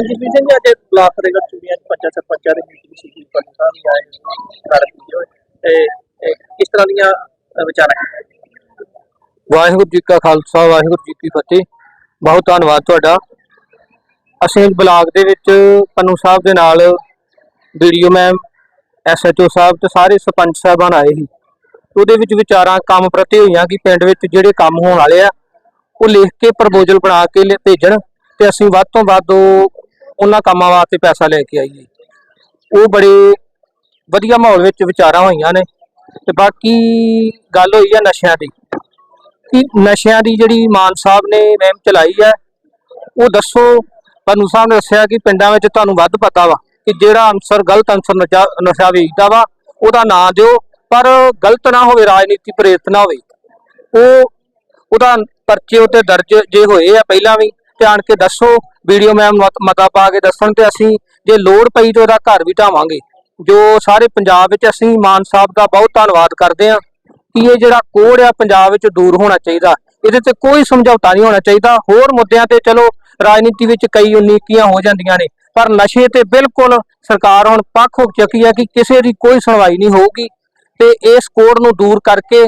ਹਾਂਜੀ ਜੀ ਅੱਜ ਬਲਾਕ ਫਤਿਹਗੜ੍ਹ ਚੂੜੀਆਂ ਚ ਪੰਚਾਇਤ ਸਰਪੰਚਾਂ ਦੀ ਮੀਟਿੰਗ ਸੀ ਪੰਚ ਸਾਹਿਬ ਵੀ ਆਏ ਕਾਰਨ ਕੀ ਹੋਏ ਤੇ ਕਿਸ ਤਰ੍ਹਾਂ ਦੀਆਂ ਵਿਚਾਰਾਂ ਵਾਹਿਗੁਰੂ ਜੀ ਕਾ ਖਾਲਸਾ, ਵਾਹਿਗੁਰੂ ਜੀ ਕੀ ਫਤਿਹ। ਬਹੁਤ ਧੰਨਵਾਦ ਤੁਹਾਡਾ। ਅਸੀਂ ਬਲਾਕ ਦੇ ਵਿੱਚ ਪੰਨੂ ਸਾਹਿਬ ਦੇ ਨਾਲ ਵੀਡੀਓ ਮੈਮ ਐਸਐਚਓ ਸਾਹਿਬ ਤੇ ਸਾਰੇ ਸਰਪੰਚ ਸਾਹਿਬਾਨ ਆਏ ਸੀ। ਉਹਦੇ ਵਿੱਚ ਵਿਚਾਰਾਂ, ਕੰਮ ਪ੍ਰਤੀ ਹੋਈਆਂ ਕਿ ਪਿੰਡ ਵਿੱਚ ਜਿਹੜੇ ਕੰਮ ਹੋਣ ਵਾਲੇ ਆ, ਉਹ ਲਿਖ ਕੇ ਪ੍ਰਪੋਜ਼ਲ ਬਣਾ ਕੇ ਭੇਜਣ ਤੇ ਅਸੀਂ ਵੱਧ ਤੋਂ ਵੱਧ ਉਹ ਉਹਨਾਂ ਕੰਮਾਂ ਵਾਸਤੇ ਪੈਸਾ ਲੈ ਕੇ ਆਈਏ ਉਹ ਬੜੇ ਵਧੀਆ ਮਾਹੌਲ ਵਿੱਚ ਵਿਚਾਰਾਂ ਹੋਈਆਂ ਨੇ ਤੇ ਬਾਕੀ ਗੱਲ ਹੋਈ ਆ ਨਸ਼ਿਆਂ ਦੀ। ਕਿ ਨਸ਼ਿਆਂ ਦੀ ਜਿਹੜੀ ਮਾਨ ਸਾਹਿਬ ਨੇ ਮੁਹਿੰਮ ਚਲਾਈ ਹੈ, ਉਹ ਦੱਸੋ, ਤੁਹਾਨੂੰ ਸਾਹਿਬ ਨੇ ਦੱਸਿਆ ਕਿ ਪਿੰਡਾਂ ਵਿੱਚ ਤੁਹਾਨੂੰ ਵੱਧ ਪਤਾ ਵਾ ਕਿ ਜਿਹੜਾ ਅਨਸਰ, ਗਲਤ ਅਨਸਰ ਨਸ਼ਾ ਨਸ਼ਾ ਵੇਚਦਾ ਵਾ, ਉਹਦਾ ਨਾਂ ਦਿਓ, ਪਰ ਗਲਤ ਨਾ ਹੋਵੇ, ਰਾਜਨੀਤੀ ਪ੍ਰੇਰਿਤ ਨਾ ਹੋਵੇ। ਉਹ, ਉਹਦਾ ਪਰਚੇ ਉੱਤੇ ਦਰਜ ਜੇ ਹੋਏ ਆ, ਪਹਿਲਾਂ ਵੀ ਤੇ ਆਣ ਕੇ ਦੱਸੋ ਵੀਡੀਓ ਮੈਮ ਮਤਾ ਪਾ ਕੇ ਦੱਸਣ ਤੇ ਅਸੀਂ ਜੇ ਲੋੜ ਪਈ ਤੇ ਉਹਦਾ ਘਰ ਵੀ ਢਾਵਾਂਗੇ। ਜੋ ਸਾਰੇ ਪੰਜਾਬ ਵਿੱਚ ਅਸੀਂ ਮਾਨ ਸਾਹਿਬ ਦਾ ਬਹੁਤ ਧੰਨਵਾਦ ਕਰਦੇ ਹਾਂ ਕਿ ਇਹ ਜਿਹੜਾ ਕੋੜ ਆ ਪੰਜਾਬ ਵਿੱਚ ਦੂਰ ਹੋਣਾ ਚਾਹੀਦਾ। ਇਹਦੇ ਤੇ ਕੋਈ ਸਮਝੌਤਾ ਨਹੀਂ ਹੋਣਾ ਚਾਹੀਦਾ। ਹੋਰ ਮੁੱਦਿਆਂ ਤੇ ਚਲੋ, ਰਾਜਨੀਤੀ ਵਿੱਚ ਕਈ ਉਨੀਕੀਆਂ ਹੋ ਜਾਂਦੀਆਂ ਨੇ, ਪਰ ਨਸ਼ੇ ਤੇ ਬਿਲਕੁਲ ਸਰਕਾਰ ਹੁਣ ਪੱਖ ਹੋ ਚੁੱਕੀ ਹੈ ਕਿ ਕਿਸੇ ਦੀ ਕੋਈ ਸੁਣਵਾਈ ਨਹੀਂ ਹੋਊਗੀ। ਤੇ ਇਸ ਕੋੜ ਨੂੰ ਦੂਰ ਕਰਕੇ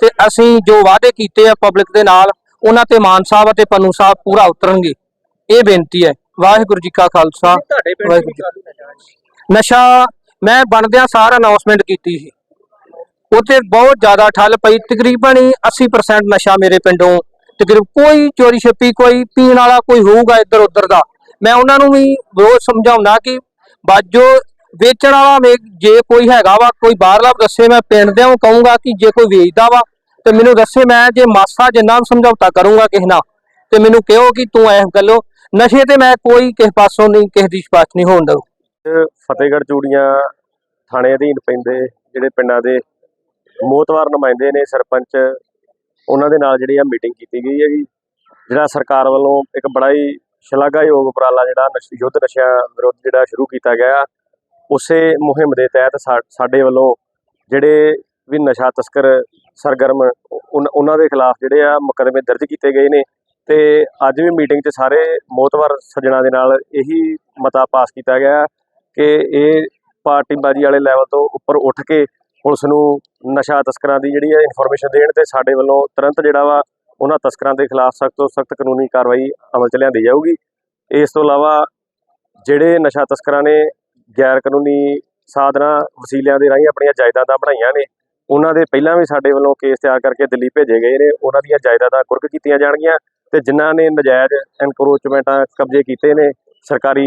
ਤੇ ਅਸੀਂ ਜੋ ਵਾਅਦੇ ਕੀਤੇ ਆ ਪਬਲਿਕ ਦੇ ਨਾਲ ਉਹਨਾਂ ਤੇ ਮਾਨ ਸਾਹਿਬ ਅਤੇ ਪੰਨੂ ਸਾਹਿਬ ਪੂਰਾ ਉਤਰਨਗੇ। ਇਹ ਬੇਨਤੀ ਹੈ। ਵਾਹਿਗੁਰੂ ਜੀ ਕਾ ਖਾਲਸਾ ਵਾਹਿਗੁਰੂ ਜੀ। ਨਸ਼ਾ ਮੈਂ ਬਣਦਿਆਂ ਸਾਰ ਅਨਾਉਂਸਮੈਂਟ ਕੀਤੀ ਸੀ। ਉੱਥੇ ਬਹੁਤ ਜ਼ਿਆਦਾ ਠੱਲ ਪਈ ਤਕਰੀਬਨ ਹੀ 80% ਨਸ਼ਾ ਮੇਰੇ ਪਿੰਡੋਂ ਤਕਰੀਬ ਕੋਈ ਚੋਰੀ ਛੱਪੀ ਕੋਈ ਪੀਣ ਵਾਲਾ ਕੋਈ ਹੋਊਗਾ ਇੱਧਰ ਉੱਧਰ ਦਾ। ਮੈਂ ਉਹਨਾਂ ਨੂੰ ਵੀ ਰੋਜ਼ ਸਮਝਾਉਣਾ ਕਿ ਬਾਜੋ ਵੇਚਣ ਵਾਲਾ ਜੇ ਕੋਈ ਹੈਗਾ ਵਾ ਕੋਈ ਬਾਹਰਲਾ ਦੱਸੇ ਮੈਂ ਪਿੰਡ ਦੇ ਨੂੰ ਕਹੂੰਗਾ ਕਿ ਜੇ ਕੋਈ ਵੇਚਦਾ ਵਾ ਤੇ ਮੈਨੂੰ ਦੱਸੇ ਮੈਂ ਜੇ ਮਾਸਾ ਜਿੰਨਾ ਸਮਝੌਤਾ ਕਰੂੰਗਾ ਕਿਸੇ ਨਾਲ, ਤੇ ਮੈਨੂੰ ਕਿਹੋ ਕਿ ਤੂੰ ਇਸ ਗੱਲੋਂ ਨਸ਼ੇ ਤੇ ਮੈਂ ਕੋਈ ਕਿਸੇ ਪਾਸੋਂ ਨਹੀਂ, ਕਿਸੇ ਦੀ ਸਿਫਾਰਿਸ਼ ਨਹੀਂ ਹੋਣ ਦਊ। ਫਤਿਹਗੜ੍ਹ ਚੂੜੀਆਂ ਥਾਣੇ ਅਧੀਨ ਪੈਂਦੇ, ਜਿਹੜੇ ਪਿੰਡਾਂ ਦੇ ਮੋਤਵਾਰ ਨੁਮਾਇੰਦੇ ਨੇ, ਸਰਪੰਚ, ਉਹਨਾਂ ਦੇ ਨਾਲ ਜਿਹੜੀ ਆ ਮੀਟਿੰਗ ਕੀਤੀ ਗਈ ਹੈਗੀ। ਜਿਹੜਾ ਸਰਕਾਰ ਵੱਲੋਂ ਇੱਕ ਬੜਾ ਹੀ ਸ਼ਲਾਘਾਯੋਗ ਉਪਰਾਲਾ ਜਿਹੜਾ ਯੁੱਧ ਨਸ਼ਿਆਂ ਵਿਰੁੱਧ ਜਿਹੜਾ ਸ਼ੁਰੂ ਕੀਤਾ ਗਿਆ, ਉਸੇ ਮੁਹਿੰਮ ਦੇ ਤਹਿਤ ਸਾਡੇ ਵੱਲੋਂ ਜਿਹੜੇ ਵੀ ਨਸ਼ਾ ਤਸਕਰ, ਸਰਗਰਮ ਉਨ- ਉਹਨਾਂ ਦੇ ਖਿਲਾਫ ਜਿਹੜੇ ਆ ਮੁਕੱਦਮੇ ਦਰਜ ਕੀਤੇ ਗਏ ਨੇ ਤੇ ਅੱਜ ਵੀ ਮੀਟਿੰਗ 'ਚ ਸਾਰੇ ਮੋਤਵਰ ਸੱਜਣਾ ਦੇ ਨਾਲ ਇਹੀ ਮਤਾ ਪਾਸ ਕੀਤਾ ਗਿਆ ਕਿ ਇਹ ਪਾਰਟੀਬਾਜ਼ੀ ਵਾਲੇ ਲੈਵਲ ਤੋਂ ਉੱਪਰ ਉੱਠ ਕੇ ਪੁਲਿਸ ਨੂੰ ਨਸ਼ਾ ਤਸਕਰਾਂ ਦੀ ਜਿਹੜੀ ਹੈ ਇਨਫੋਰਮੇਸ਼ਨ ਦੇਣ ਤੇ ਸਾਡੇ ਵੱਲੋਂ ਤੁਰੰਤ ਜਿਹੜਾ ਵਾ ਉਹਨਾਂ ਤਸਕਰਾਂ ਦੇ ਖਿਲਾਫ ਸਖਤ ਤੋਂ ਸਖਤ ਕਾਨੂੰਨੀ ਕਾਰਵਾਈ ਅਮਲ 'ਚ ਲਿਆਂਦੀ ਜਾਊਗੀ। ਇਸ ਤੋਂ ਇਲਾਵਾ ਜਿਹੜੇ ਨਸ਼ਾ ਤਸਕਰਾਂ ਨੇ ਗੈਰ ਕਾਨੂੰਨੀ ਸਾਧਨਾਂ, ਵਸੀਲਿਆਂ ਦੇ ਰਾਹੀਂ ਆਪਣੀਆਂ ਜਾਇਦਾਦਾਂ ਬਣਾਈਆਂ ਨੇ ਉਹਨਾਂ ਦੇ ਪਹਿਲਾਂ ਵੀ ਸਾਡੇ ਵੱਲੋਂ ਕੇਸ ਤਿਆਰ ਕਰਕੇ ਦਿੱਲੀ ਭੇਜੇ ਗਏ ਨੇ। ਉਹਨਾਂ ਦੀਆਂ ਜਾਇਦਾਦਾਂ ਕੁਰਕ ਕੀਤੀਆਂ ਜਾਣਗੀਆਂ ਤੇ ਜਿਨ੍ਹਾਂ ਨੇ ਨਜਾਇਜ਼ ਐਨਕਰੋਚਮੈਂਟਾਂ ਕਬਜ਼ੇ ਕੀਤੇ ਨੇ, ਸਰਕਾਰੀ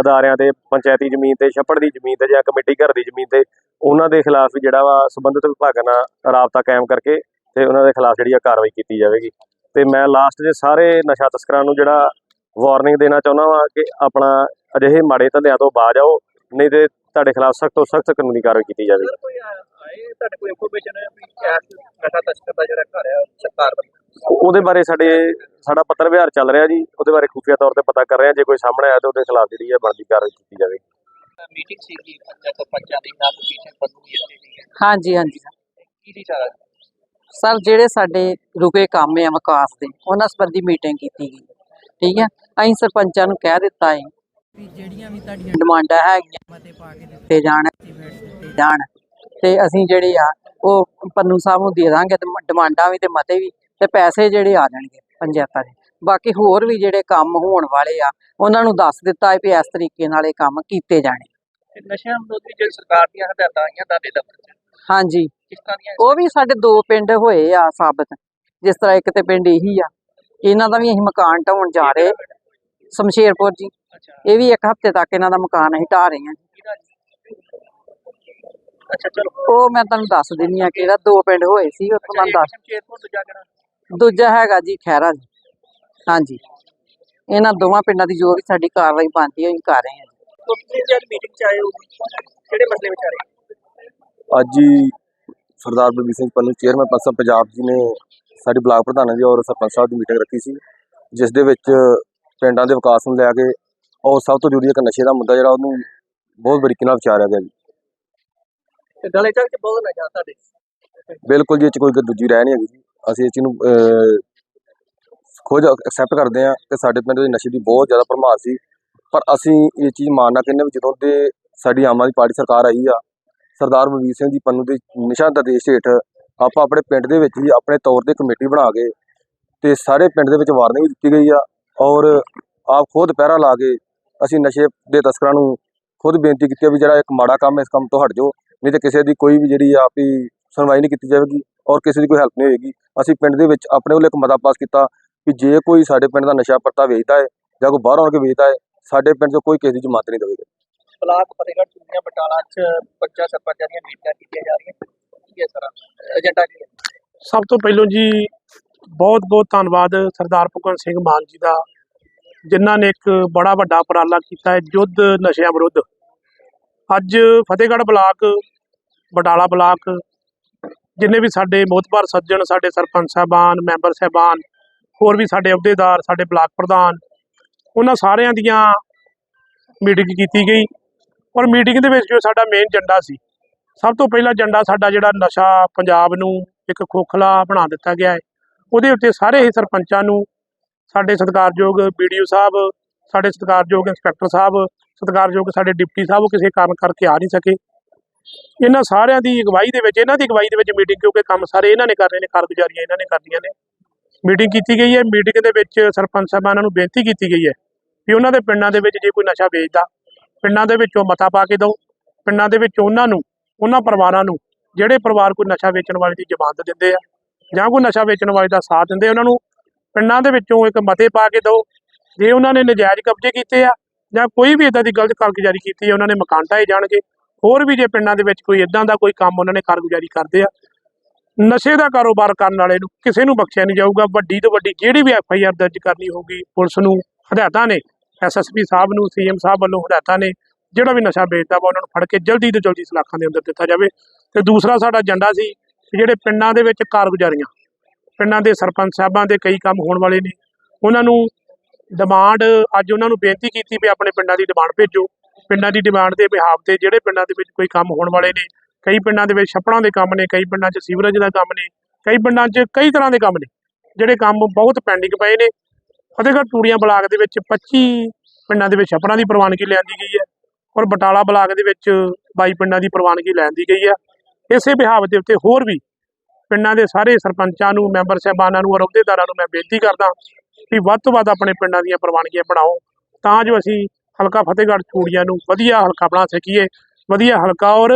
ਅਦਾਰਿਆਂ ਤੇ, ਪੰਚਾਇਤੀ ਜ਼ਮੀਨ ਤੇ, ਛੱਪੜ ਦੀ ਜ਼ਮੀਨ ਤੇ ਜਾਂ ਕਮੇਟੀ ਘਰ ਦੀ ਜ਼ਮੀਨ ਤੇ, ਉਹਨਾਂ ਦੇ ਖਿਲਾਫ ਵੀ ਜਿਹੜਾ ਵਾ ਸੰਬੰਧਿਤ ਵਿਭਾਗਾਂ ਨਾਲ ਰਾਬਤਾ ਕਾਇਮ ਕਰਕੇ ਤੇ ਉਹਨਾਂ ਦੇ ਖਿਲਾਫ ਜਿਹੜੀ ਆ ਕਾਰਵਾਈ ਕੀਤੀ ਜਾਵੇਗੀ। ਤੇ ਮੈਂ ਲਾਸਟ 'ਚ ਸਾਰੇ ਨਸ਼ਾ ਤਸਕਰਾਂ ਨੂੰ ਜਿਹੜਾ ਵਾਰਨਿੰਗ ਦੇਣਾ ਚਾਹੁੰਦਾ ਵਾਂ ਕਿ ਆਪਣਾ ਅਜਿਹੇ ਮਾੜੇ ਧੰਦਿਆਂ ਤੋਂ ਬਾਜ ਆਓ। ਨਹੀਂ ਤੇ ਤੁਹਾਡੇ ਖਿਲਾਫ ਸਖਤ ਤੋਂ ਸਖਤ ਕਾਨੂੰਨੀ ਕਾਰਵਾਈ ਕੀਤੀ ਜਾਵੇਗੀ। ਸਰ ਕੋਈ ਆ- ਆਏ ਤੁਹਾਡੇ ਕੋਲ ਇਨਫੋਰਮੇਸ਼ਨ ਹੈ ਵੀ ਇਸ ਨਸ਼ਾ ਤਸਕਰ ਦਾ ਜਿਹੜਾ ਘਰ ਹੈ ਸਰਕਾਰ ਵੱਲੋਂ? ਉਹਦੇ ਬਾਰੇ ਸਾਡੇ ਸਾਡਾ ਪੱਤਰ ਵਿਹਾਰ ਚੱਲ ਰਿਹਾ ਜੀ ਉਹਦੇ ਬਾਰੇ ਖੁਫੀਆ ਤੌਰ ਤੇ ਪਤਾ ਕਰ ਰਹੇ ਹਾਂ ਜੇ ਕੋਈ ਸਾਹਮਣੇ ਆਇਆ ਤਾਂ ਉਹਦੇ ਖਿਲਾਫ ਜਿਹੜੀ ਹੈ ਬਣਦੀ ਕਾਰਵਾਈ ਕੀਤੀ ਜਾਵੇ। ਮੀਟਿੰਗ ਸੀ ਜੀ ਪੰਚਾਇਤ ਸਰਪੰਚਾਂ ਦੀ ਨਾਲ ਪੋਜੀਸ਼ਨ ਪੰਨੂ ਵੀ ਇੱਥੇ ਹਾਂਜੀ ਹਾਂਜੀ। ਕੀ ਦੀ ਚਾਰਾ ਸਰ ਜਿਹੜੇ ਸਾਡੇ ਰੁਕੇ ਕੰਮ ਆ ਵਿਕਾਸ ਦੇ ਉਹਨਾਂ ਸੰਬੰਧੀ ਮੀਟਿੰਗ ਕੀਤੀ ਗਈ। ਠੀਕ ਹੈ? ਅਸੀਂ ਸਰਪੰਚਾਂ ਨੂੰ ਕਹਿ ਦਿੱਤਾ ਹੈ ਵੀ ਜਿਹੜੀਆਂ ਵੀ ਤੁਹਾਡੀਆਂ ਡਿਮਾਂਡਾਂ ਹੈਗੀਆਂ ਮਤੇ ਪਾ ਕੇ ਦਿੱਤੇ ਜਾਣ ਦਿੱਤੇ ਜਾਣ। ਤੇ ਅਸੀਂ ਜਿਹੜੇ ਆ ਉਹ ਪੰਨੂ ਸਾਹਿਬ ਨੂੰ ਦੇ ਦਾਂਗੇ ਤੇ ਮ- ਡਿਮਾਂਡਾਂ ਵੀ ਤੇ ਮਤੇ ਵੀ ਤੇ ਪੈਸੇ ਜਿਹੜੇ ਆ ਜਾਣਗੇ ਪੰਚਾਇਤਾਂ ਦੇ। ਬਾਕੀ ਹੋਰ ਵੀ ਜਿਹੜੇ ਕੰਮ ਹੋਣ ਵਾਲੇ ਆ ਉਹਨਾਂ ਨੂੰ ਦੱਸ ਦਿੱਤਾ ਹੈ ਵੀ ਇਸ ਤਰੀਕੇ ਨਾਲ ਇਹ ਕੰਮ ਕੀਤੇ ਜਾਣੇ। ਤੇ ਨਸ਼ਿਆਂ ਵਿਰੋਧੀ ਜਿਹੜੀ ਸਰਕਾਰ ਦੀਆਂ ਹਦਾਇਤਾਂ ਆਈਆਂ ਤੁਹਾਡੇ ਦਫ਼ਤਰ 'ਚ? ਹਾਂਜੀ। ਕਿਸ ਤਰ੍ਹਾਂ ਦੀਆਂ ਉਹ ਵੀ ਸਾਡੇ ਦੋ ਪਿੰਡ ਹੋਏ ਆ ਸਾਬਤ ਜਿਸ ਤਰ੍ਹਾਂ ਇੱਕ ਤੇ ਪਿੰਡ ਇਹੀ ਆ ਇਹਨਾਂ ਦਾ ਵੀ ਅਸੀਂ ਮਕਾਨ ਢਾਉਣ ਜਾ ਰਹੇ। ਸ਼ਮਸ਼ੇਰਪੁਰ ਜੀ। ਇਹ ਵੀ ਇੱਕ ਹਫ਼ਤੇ ਤੱਕ ਇਹਨਾਂ ਦਾ ਮਕਾਨ ਅਸੀਂ ਢਾ ਰਹੇ ਹਾਂ ਜੀ? ਅੱਛਾ ਚਲੋ। ਉਹ ਮੈਂ ਤੁਹਾਨੂੰ ਦੱਸ ਦਿੰਨੀ ਆ ਕਿਹੜਾ ਦੋ ਪਿੰਡ ਹੋਏ ਸੀ ਉੱਥੋਂ ਮੈਂ ਦੱਸ। ਦੂਜਾ ਕਿਹੜਾ? ਦੂਜਾ ਹੈਗਾ ਜੀ ਖੈਰਾ ਜੀ। ਹਾਂਜੀ। ਇਹਨਾਂ ਦੋਵਾਂ ਪਿੰਡਾਂ ਦੀ ਜੋ ਵੀ ਸਾਡੀ ਕਾਰਵਾਈ ਬਣਦੀ ਹੈ ਅਸੀਂ ਕਰ ਰਹੇ ਹਾਂ ਜੀ। ਤੁਸੀਂ ਜਦ ਮੀਟਿੰਗ 'ਚ ਆਏ ਹੋ ਕਿਹੜੇ ਮਸਲੇ ਵਿੱਚ ਆ ਰਹੇ? ਅੱਜ ਹੀ ਸਰਦਾਰ ਬਲਬੀਰ ਸਿੰਘ ਪੰਨੂ ਚੇਅਰਮੈਨ ਪੰਸਬ ਪੰਜਾਬ ਜੀ ਨੇ ਸਾਡੀ ਬਲਾਕ ਪ੍ਰਧਾਨਾਂ ਦੀ ਔਰ ਸਰਪੰਚ ਸਾਹਿਬ ਦੀ ਮੀਟਿੰਗ ਰੱਖੀ ਸੀ ਜਿਸ ਦੇ ਵਿੱਚ ਪਿੰਡਾਂ ਦੇ ਵਿਕਾਸ ਨੂੰ ਲੈ ਕੇ ਔਰ ਸਭ ਤੋਂ ਜ਼ਰੂਰੀ ਇੱਕ ਨਸ਼ੇ ਦਾ ਮੁੱਦਾ ਜਿਹੜਾ ਉਹਨੂੰ ਬਹੁਤ ਬਰੀਕੀ ਨਾਲ ਵਿਚਾਰਿਆ ਗਿਆ ਜੀ। ਤੇ ਡਲੇ ਚੱਕ 'ਚ ਬਹੁਤ ਨਸ਼ਾ ਤੁਹਾਡੇ ਬਿਲਕੁਲ ਜੀ ਇਹ 'ਚ ਕੋਈ ਦੂਜੀ ਰਹਿ ਨਹੀਂ ਹੈਗੀ ਜੀ। ਅਸੀਂ ਇਸ ਚੀਜ਼ ਨੂੰ ਖੁਦ ਐਕਸੈਪਟ ਕਰਦੇ ਹਾਂ ਕਿ ਸਾਡੇ ਪਿੰਡ ਦੇ ਨਸ਼ੇ ਦੀ ਬਹੁਤ ਜ਼ਿਆਦਾ ਭਰਮਾਰ ਸੀ। ਪਰ ਅਸੀਂ ਇਹ ਚੀਜ਼ ਮਾਨਣਾ ਕਹਿੰਦੇ ਵੀ ਜਦੋਂ ਦੇ ਸਾਡੀ ਆਮ ਆਦਮੀ ਪਾਰਟੀ ਸਰਕਾਰ ਆਈ ਆ ਸਰਦਾਰ ਬਲਵੀਰ ਸਿੰਘ ਜੀ ਪੰਨੂ ਦੇ ਨਿਸ਼ਾਨ ਨਿਰਦੇਸ਼ ਹੇਠ ਆਪਾਂ ਆਪਣੇ ਪਿੰਡ ਦੇ ਵਿੱਚ ਹੀ ਆਪਣੇ ਤੌਰ ਤੇ ਕਮੇਟੀ ਬਣਾ ਕੇ ਤੇ ਸਾਰੇ ਪਿੰਡ ਦੇ ਵਿੱਚ ਵਾਰਨਿੰਗ ਦਿੱਤੀ ਗਈ ਆ ਔਰ ਆਪ ਖੁਦ ਪਹਿਰਾ ਲਾ ਕੇ ਅਸੀਂ ਨਸ਼ੇ ਦੇ ਤਸਕਰਾਂ ਨੂੰ ਖੁਦ ਬੇਨਤੀ ਕੀਤੀ ਵੀ ਜਿਹੜਾ ਇੱਕ ਮਾੜਾ ਕੰਮ ਹੈ ਇਸ ਕੰਮ ਤੋਂ ਹਟ ਜਾਓ। ਨਹੀਂ ਤੇ ਕਿਸੇ ਦੀ ਕੋਈ ਵੀ ਜਿਹੜੀ ਆ ਵੀ ਸੁਣਵਾਈ ਨਹੀਂ ਕੀਤੀ ਜਾਵੇਗੀ ਔਰ ਕਿਸੇ ਦੀ ਕੋਈ ਹੈਲਪ ਨਹੀਂ ਹੋਏਗੀ। ਅਸੀਂ ਪਿੰਡ ਦੇ ਵਿੱਚ ਆਪਣੇ ਵੱਲੋਂ ਇੱਕ ਮਤਾ ਪਾਸ ਕੀਤਾ ਵੀ ਜੇ ਕੋਈ ਸਾਡੇ ਪਿੰਡ ਦਾ ਨਸ਼ਾ ਪੱਤਾ ਵੇਚਦਾ ਹੈ ਜਾਂ ਕੋਈ ਬਾਹਰੋਂ ਆ ਕੇ ਵੇਚਦਾ ਹੈ ਸਾਡੇ ਪਿੰਡ 'ਚੋਂ ਕੋਈ ਕਿਸੇ ਦੀ ਜ਼ਮਾਨਤ ਨਹੀਂ ਦੇਵੇਗਾ। ਬਲਾਕ ਫਤਿਹਗੜ੍ਹ ਚੂੜੀਆਂ ਬਟਾਲਾ ਚ ਪੰਚਾਂ ਸਰਪੰਚਾਂ ਦੀਆਂ ਮੀਟਿੰਗਾਂ ਕੀਤੀਆਂ ਜਾ ਰਹੀਆਂ। ਕੀ ਹੈ ਸਰ? ਏਜੰਡਾ ਕੀ ਹੈ? ਸਭ ਤੋਂ ਪਹਿਲਾਂ ਜੀ ਬਹੁਤ ਬਹੁਤ ਧੰਨਵਾਦ ਸਰਦਾਰ ਭਗਵੰਤ ਸਿੰਘ ਮਾਨ ਜੀ ਦਾ, ਜਿਨ੍ਹਾਂ ਨੇ ਇੱਕ ਬੜਾ ਵੱਡਾ ਉਪਰਾਲਾ ਕੀਤਾ ਹੈ ਯੁੱਧ ਨਸ਼ਿਆਂ ਵਿਰੁੱਧ। ਅੱਜ ਫਤਿਹਗੜ੍ਹ ਬਲਾਕ, ਬਟਾਲਾ ਬਲਾਕ, ਜਿੰਨੇ ਵੀ ਸਾਡੇ ਮੋਤਬਰ ਸੱਜਣ, ਸਾਡੇ ਸਰਪੰਚ ਸਾਹਿਬਾਨ, ਮੈਂਬਰ ਸਾਹਿਬਾਨ, ਹੋਰ ਵੀ ਸਾਡੇ ਅਹੁਦੇਦਾਰ, ਸਾਡੇ ਬਲਾਕ ਪ੍ਰਧਾਨ, ਉਹਨਾਂ ਸਾਰਿਆਂ ਦੀਆਂ ਮੀਟਿੰਗ ਕੀਤੀ ਗਈ ਔਰ ਮੀਟਿੰਗ ਦੇ ਵਿੱਚ ਜੋ ਸਾਡਾ ਮੇਨ ਏਜੰਡਾ ਸੀ, ਸਭ ਤੋਂ ਪਹਿਲਾ ਏਜੰਡਾ ਸਾਡਾ ਜਿਹੜਾ ਨਸ਼ਾ ਪੰਜਾਬ ਨੂੰ ਇੱਕ ਖੋਖਲਾ ਬਣਾ ਦਿੱਤਾ ਗਿਆ ਹੈ। ਉਹਦੇ ਉੱਤੇ ਸਾਰੇ ਹੀ ਸਰਪੰਚਾਂ ਨੂੰ ਸਾਡੇ ਸਤਿਕਾਰਯੋਗ ਵੀਡੀਓ ਸਾਹਿਬ, ਸਾਡੇ ਸਤਿਕਾਰਯੋਗ ਇੰਸਪੈਕਟਰ ਸਾਹਿਬ, ਸਤਿਕਾਰਯੋਗ ਸਾਡੇ ਡਿਪਟੀ ਸਾਹਿਬ, ਉਹ ਕਿਸੇ ਕਾਰਨ ਕਰਕੇ ਆ ਨਹੀਂ ਸਕੇ। ਇਹਨਾਂ ਸਾਰਿਆਂ ਦੀ ਅਗਵਾਈ ਦੇ ਵਿੱਚ, ਇਹਨਾਂ ਦੀ ਅਗਵਾਈ ਦੇ ਵਿੱਚ ਮੀਟਿੰਗ, ਕਿਉਂਕਿ ਕੰਮ ਸਾਰੇ ਇਹਨਾਂ ਨੇ ਕਰਨੇ ਨੇ, ਕਾਰਗੁਜ਼ਾਰੀਆਂ ਇਹਨਾਂ ਨੇ ਕਰਨੀਆਂ ਨੇ। ਮੀਟਿੰਗ ਕੀਤੀ ਗਈ ਹੈ, ਮੀਟਿੰਗ ਦੇ ਵਿੱਚ ਸਰਪੰਚ ਸਾਹਿਬਾਨਾਂ ਨੂੰ ਬੇਨਤੀ ਕੀਤੀ ਗਈ ਹੈ ਵੀ ਉਹਨਾਂ ਦੇ ਪਿੰਡਾਂ ਦੇ ਵਿੱਚ ਜੇ ਕੋਈ ਨਸ਼ਾ ਵੇਚਦਾ, ਪਿੰਡਾਂ ਦੇ ਵਿੱਚੋਂ ਮਤਾ ਪਾ ਕੇ ਦਿਓ, ਪਿੰਡਾਂ ਦੇ ਵਿੱਚ ਉਹਨਾਂ ਨੂੰ, ਉਹਨਾਂ ਪਰਿਵਾਰਾਂ ਨੂੰ, ਜਿਹੜੇ ਪਰਿਵਾਰ ਕੋਈ ਨਸ਼ਾ ਵੇਚਣ ਵਾਲੇ ਦੀ ਜ਼ਮਾਨਤ ਦਿੰਦੇ ਆ ਜਾਂ ਕੋਈ ਨਸ਼ਾ ਵੇਚਣ ਵਾਲੇ ਦਾ ਸਾਥ ਦਿੰਦੇ, ਉਹਨਾਂ ਨੂੰ ਪਿੰਡਾਂ ਦੇ ਵਿੱਚੋਂ ਇੱਕ ਮਤੇ ਪਾ ਕੇ ਦਿਓ। ਜੇ ਉਹਨਾਂ ਨੇ ਨਜਾਇਜ਼ ਕਬਜ਼ੇ ਕੀਤੇ ਆ ਜਾਂ ਕੋਈ ਵੀ ਇਦਾਂ ਦੀ ਗਲਤ ਕਾਰਗੁਜ਼ਾਰੀ ਕੀਤੀ ਹੈ ਉਹਨਾਂ ਨੇ ਮਕਾਨ ਢਾਏ ਜਾਣਗੇ। ਹੋਰ ਵੀ ਜੇ ਪਿੰਡਾਂ ਦੇ ਵਿੱਚ ਕੋਈ ਇਦਾਂ ਦਾ ਕੋਈ ਕੰਮ ਉਹਨਾਂ ਨੇ ਕਾਰਗੁਜ਼ਾਰੀ ਕਰਦੇ ਆ, ਨਸ਼ੇ ਦਾ ਕਾਰੋਬਾਰ ਕਰਨ ਵਾਲੇ ਨੂੰ ਕਿਸੇ ਨੂੰ ਬਖਸ਼ਿਆ ਨਹੀਂ ਜਾਊਗਾ। ਵੱਡੀ ਤੋਂ ਵੱਡੀ ਜਿਹੜੀ ਵੀ ਐਫ ਆਈ ਆਰ ਦਰਜ ਕਰਨੀ ਹੋਊਗੀ, ਪੁਲਿਸ ਨੂੰ ਹਦਾਇਤਾਂ ਨੇ ਐਸਐਸਪੀ ਸਾਹਿਬ ਨੂੰ ਸੀਐਮ ਸਾਹਿਬ ਵੱਲੋਂ ਹਦਾਇਤਾਂ ਨੇ, ਜਿਹੜਾ ਵੀ ਨਸ਼ਾ ਵੇਚਦਾ ਵਾ, ਉਹਨਾਂ ਨੂੰ ਫੜ ਕੇ ਜਲਦੀ ਤੋਂ ਜਲਦੀ ਸਲਾਖਾਂ ਦੇ ਅੰਦਰ ਦਿੱਤਾ ਜਾਵੇ। ਤੇ ਦੂਸਰਾ ਸਾਡਾ ਏਜੰਡਾ ਸੀ ਕਿ ਜਿਹੜੇ ਪਿੰਡਾਂ ਦੇ ਵਿੱਚ ਕਾਰਗੁਜ਼ਾਰੀਆਂ, ਪਿੰਡਾਂ ਦੇ ਸਰਪੰਚ ਸਾਹਿਬਾਂ ਦੇ ਕਈ ਕੰਮ ਹੋਣ ਵਾਲੇ ਨੇ, ਉਹਨਾਂ ਨੂੰ ਡਿਮਾਂਡ ਅੱਜ ਉਹਨਾਂ ਨੂੰ ਬੇਨਤੀ ਕੀਤੀ ਵੀ ਆਪਣੇ ਪਿੰਡਾਂ ਦੀ ਡਿਮਾਂਡ ਭੇਜੋ। ਪਿੰਡਾਂ ਦੀ ਡਿਮਾਂਡ ਦੇ ਬਿਹਾਫ ਤੇ ਜਿਹੜੇ ਪਿੰਡਾਂ ਦੇ ਵਿੱਚ ਕੋਈ ਕੰਮ ਹੋਣ ਵਾਲੇ ਨੇ, ਕਈ ਪਿੰਡਾਂ ਦੇ ਵਿੱਚ ਛੱਪੜਾਂ ਦੇ ਕੰਮ ਨੇ, ਕਈ ਪਿੰਡਾਂ 'ਚ ਸੀਵਰੇਜ ਦਾ ਕੰਮ ਨੇ, ਕਈ ਪਿੰਡਾਂ 'ਚ ਕਈ ਤਰ੍ਹਾਂ ਦੇ ਕੰਮ ਨੇ, ਜਿਹੜੇ ਕੰਮ ਬਹੁਤ ਪੈਂਡਿੰਗ ਪਏ ਨੇ। ਫਤਿਹਗੜ੍ਹ ਟੂੜੀਆਂ ਬਲਾਕ ਦੇ ਵਿੱਚ 25 ਪਿੰਡਾਂ ਦੇ ਵਿੱਚ ਛੱਪੜਾਂ ਦੀ ਪ੍ਰਵਾਨਗੀ ਲਿਆਂਦੀ ਗਈ ਹੈ ਔਰ ਬਟਾਲਾ ਬਲਾਕ ਦੇ ਵਿੱਚ 22 ਪਿੰਡਾਂ ਦੀ ਪ੍ਰਵਾਨਗੀ ਲੈਂਦੀ ਗਈ ਹੈ। ਇਸੇ ਵਿਹਾਵ ਦੇ ਉੱਤੇ ਹੋਰ ਵੀ ਪਿੰਡਾਂ ਦੇ ਸਾਰੇ ਸਰਪੰਚਾਂ ਨੂੰ, ਮੈਂਬਰ ਸਾਹਿਬਾਨਾਂ ਨੂੰ ਔਰ ਅਹੁਦੇਦਾਰਾਂ ਨੂੰ ਮੈਂ ਬੇਨਤੀ ਕਰਦਾ ਕਿ ਵੱਧ ਤੋਂ ਵੱਧ ਆਪਣੇ ਪਿੰਡਾਂ ਦੀਆਂ ਪ੍ਰਵਾਨਗੀਆਂ ਬਣਾਓ, ਤਾਂ ਜੋ ਅਸੀਂ ਹਲਕਾ ਫਤਿਹਗੜ੍ਹ ਚੂੜੀਆਂ ਨੂੰ ਵਧੀਆ ਹਲਕਾ ਬਣਾ ਸਕੀਏ, ਵਧੀਆ ਹਲਕਾ ਔਰ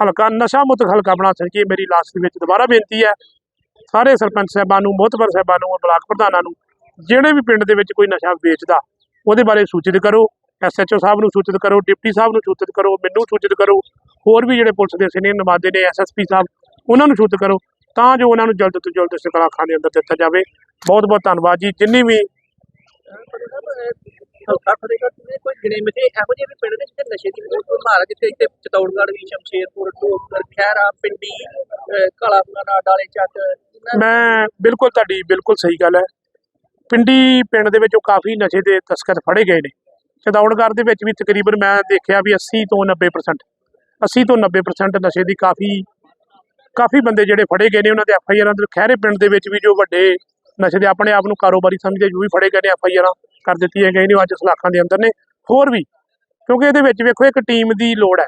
ਹਲਕਾ ਨਸ਼ਾ ਮੁਕਤ ਹਲਕਾ ਬਣਾ ਸਕੀਏ। ਮੇਰੀ ਲਾਸਟ ਵਿੱਚ ਦੁਬਾਰਾ ਬੇਨਤੀ ਹੈ, ਸਾਰੇ ਸਰਪੰਚ ਸਾਹਿਬਾਂ ਨੂੰ, ਮੋਹਤਬਰ ਸਾਹਿਬਾਂ ਨੂੰ ਔਰ ਬਲਾਕ ਪ੍ਰਧਾਨਾਂ ਨੂੰ, ਜਿਹੜੇ ਵੀ ਪਿੰਡ ਦੇ ਵਿੱਚ ਕੋਈ ਨਸ਼ਾ ਵੇਚਦਾ, ਉਹਦੇ ਬਾਰੇ ਸੂਚਿਤ ਕਰੋ, ਐਸਐਚਓ ਸਾਹਿਬ ਨੂੰ ਸੂਚਿਤ ਕਰੋ, ਡਿਪਟੀ ਸਾਹਿਬ ਨੂੰ ਸੂਚਿਤ ਕਰੋ, ਮੈਨੂੰ ਸੂਚਿਤ ਕਰੋ ਹੋਰ ਵੀ ਜਿਹੜੇ ਪੁਲਿਸ ਦੇ ਸੀਨੀਅਰ ਨੁਮਾਇੰਦੇ ਨੇ ਐਸਐਸਪੀ ਸਾਹਿਬ ਉਹਨਾਂ ਨੂੰ ਸੂਚਿਤ ਕਰੋ ਤਾਂ ਜੋ ਉਹਨਾਂ ਨੂੰ ਜਲਦ ਤੋਂ ਜਲਦ ਸਲਾਖਾਂ ਦੇ ਅੰਦਰ ਦਿੱਤਾ ਜਾਵੇ। ਬਹੁਤ ਬਹੁਤ ਧੰਨਵਾਦ ਜੀ। ਜਿੰਨੀ ਵੀ ਹਲਕਾ ਫਤਿਹਗੜ੍ਹ ਚੂੜੀਆਂ ਕੋਈ ਗਿਣੇ ਮਿਥੇ ਇਹੋ ਜਿਹੇ ਵੀ ਪਿੰਡ ਨੇ ਜਿੱਥੇ ਨਸ਼ੇ ਦੀ ਬਹੁਤ ਮਾਰ ਜਿੱਥੇ ਇੱਥੇ ਚਤੌੜਗੜ੍ਹ ਵੀ ਸ਼ਮਸ਼ੇਰਪੁਰ ਟੋਕਰ ਖੈਰਾ ਪਿੰਡੀ ਅਹ ਕਾਲਾਪੁਰਾ ਡਾਲੇ ਚੱਕ ਇਹਨਾਂ ਮੈਂ ਬਿਲਕੁਲ ਤੁਹਾਡੀ ਬਿਲਕੁਲ ਸਹੀ ਗੱਲ ਹੈ। ਪਿੰਡੀ ਪਿੰਡ ਦੇ ਵਿੱਚੋਂ ਕਾਫੀ ਨਸ਼ੇ ਦੇ ਤਸਕਰ ਫੜੇ ਗਏ ਨੇ। ਚਦੌੜਗੜ੍ਹ ਦੇ ਵਿੱਚ ਵੀ ਤਕਰੀਬਨ ਮੈਂ ਦੇਖਿਆ ਵੀ 80 ਤੋਂ 90% 80 ਤੋਂ 90% ਨਸ਼ੇ ਦੀ ਕਾਫੀ ਕਾਫੀ ਬੰਦੇ ਜਿਹੜੇ ਫੜੇ ਗਏ ਨੇ, ਉਹਨਾਂ ਦੇ ਐਫ ਆਈ ਆਰਾਂ ਦੇ ਖਹਿਰੇ ਪਿੰਡ ਦੇ ਵਿੱਚ ਵੀ ਜੋ ਵੱਡੇ ਨਸ਼ੇ ਦੇ ਆਪਣੇ ਆਪ ਨੂੰ ਕਾਰੋਬਾਰੀ ਸਮਝਦੇ ਜੋ ਵੀ ਫੜੇ ਗਏ ਨੇ ਐਫ ਆਈ ਆਰਾਂ ਕਰ ਦਿੱਤੀਆਂ ਗਈਆਂ ਨੇ, ਉਹ ਅੱਜ ਸਲਾਖਾਂ ਦੇ ਅੰਦਰ ਨੇ। ਹੋਰ ਵੀ, ਕਿਉਂਕਿ ਇਹਦੇ ਵਿੱਚ ਵੇਖੋ, ਇੱਕ ਟੀਮ ਦੀ ਲੋੜ ਹੈ।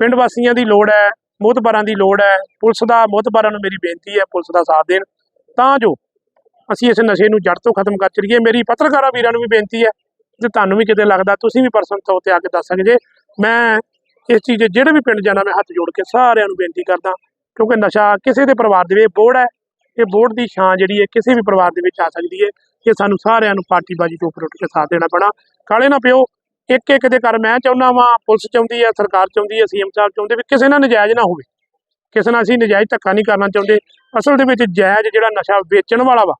ਪਿੰਡ ਵਾਸੀਆਂ ਦੀ ਲੋੜ ਹੈ, ਮੋਹਤਬਾਰਾਂ ਦੀ ਲੋੜ ਹੈ, ਪੁਲਿਸ ਦਾ, ਮੋਹਤਬਾਰਾਂ ਨੂੰ ਮੇਰੀ ਬੇਨਤੀ ਹੈ, ਪੁਲਿਸ ਦਾ ਸਾਥ ਦੇਣ। ਤਾਂ ਜੋ ਅਸੀਂ ਇਸ ਨਸ਼ੇ ਨੂੰ ਜੜ ਤੋਂ ਖਤਮ ਕਰ ਚਲੀਏ। ਮੇਰੀ ਪੱਤਰਕਾਰਾਂ ਵੀਰਾਂ ਨੂੰ ਵੀ ਬੇਨਤੀ ਹੈ, ਜੇ ਤੁਹਾਨੂੰ ਵੀ ਕਿਤੇ ਲੱਗਦਾ, ਤੁਸੀਂ ਵੀ ਪਰਸਨ ਤੌਰ ਤੇ ਆ ਕੇ ਦੱਸ ਸਕਦੇ। ਮੈਂ ਇਸ ਚੀਜ਼ ਦੇ ਜਿਹੜੇ ਵੀ ਪਿੰਡ ਜਾਣਾ, ਮੈਂ ਹੱਥ ਜੋੜ ਕੇ ਸਾਰਿਆਂ ਨੂੰ ਬੇਨਤੀ ਕਰਦਾ, ਕਿਉਂਕਿ ਨਸ਼ਾ ਕਿਸੇ ਦੇ ਪਰਿਵਾਰ ਦੇ ਵਿੱਚ ਬੋੜ ਹੈ, ਇਹ ਬੋੜ ਦੀ ਛਾਂ ਜਿਹੜੀ ਹੈ ਕਿਸੇ ਵੀ ਪਰਿਵਾਰ ਦੇ ਵਿੱਚ ਆ ਸਕਦੀ ਹੈ, ਇਹ ਸਾਨੂੰ ਸਾਰਿਆਂ ਨੂੰ ਪਾਰਟੀਬਾਜ਼ੀ ਤੋਂ ਉੱਪਰ ਉੱਠ ਕੇ ਸਾਥ ਦੇਣਾ ਪੈਣਾ। ਕਾਲੇ ਨਾ ਪਿਓ ਇੱਕ ਇੱਕ ਦੇ ਕਰ ਮੈਂ ਚਾਹੁੰਦਾ ਵਾਂ, ਪੁਲਿਸ ਚਾਹੁੰਦੀ ਹੈ, ਸਰਕਾਰ ਚਾਹੁੰਦੀ ਹੈ, ਸੀਐਮ ਸਾਹਿਬ ਚਾਹੁੰਦੇ ਵੀ ਕਿਸੇ ਨਾਲ ਨਜਾਇਜ਼ ਨਾ ਹੋਵੇ। ਕਿਸੇ ਨਾਲ ਅਸੀਂ ਨਜਾਇਜ਼ ਧੱਕਾ ਨਹੀਂ ਕਰਨਾ ਚਾਹੁੰਦੇ। ਅਸਲ ਦੇ ਵਿੱਚ ਜਾਇਜ਼ ਜਿਹੜਾ ਨਸ਼ਾ ਵੇਚਣ ਵਾਲਾ ਵਾ,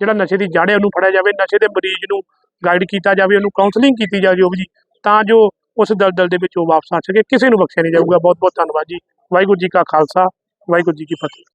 ਜਿਹੜਾ ਨਸ਼ੇ ਦੀ ਜੜ ਹੈ ਉਹਨੂੰ ਫੜਿਆ ਜਾਵੇ, ਨਸ਼ੇ ਦੇ ਮਰੀਜ਼ ਨੂੰ ਗਾਈਡ ਕੀਤਾ ਜਾਵੇ, ਉਹਨੂੰ ਕਾਉਂਸਲਿੰਗ ਕੀਤੀ ਜਾਵੇ ਉਹ ਜੀ, ਤਾਂ ਜੋ ਉਸ ਦਲਦਲ ਦੇ ਵਿੱਚ ਉਹ ਵਾਪਸ ਆ ਸਕੇ। ਕਿਸੇ ਨੂੰ ਬਖਸ਼ਿਆ ਨਹੀਂ ਜਾਊਗਾ। ਬਹੁਤ ਬਹੁਤ ਧੰਨਵਾਦ ਜੀ। ਵਾਹਿਗੁਰੂ ਜੀ ਕਾ ਖਾਲਸਾ। ਵਾਹਿਗੁਰੂ ਜੀ ਕੀ ਫਤਿਹ।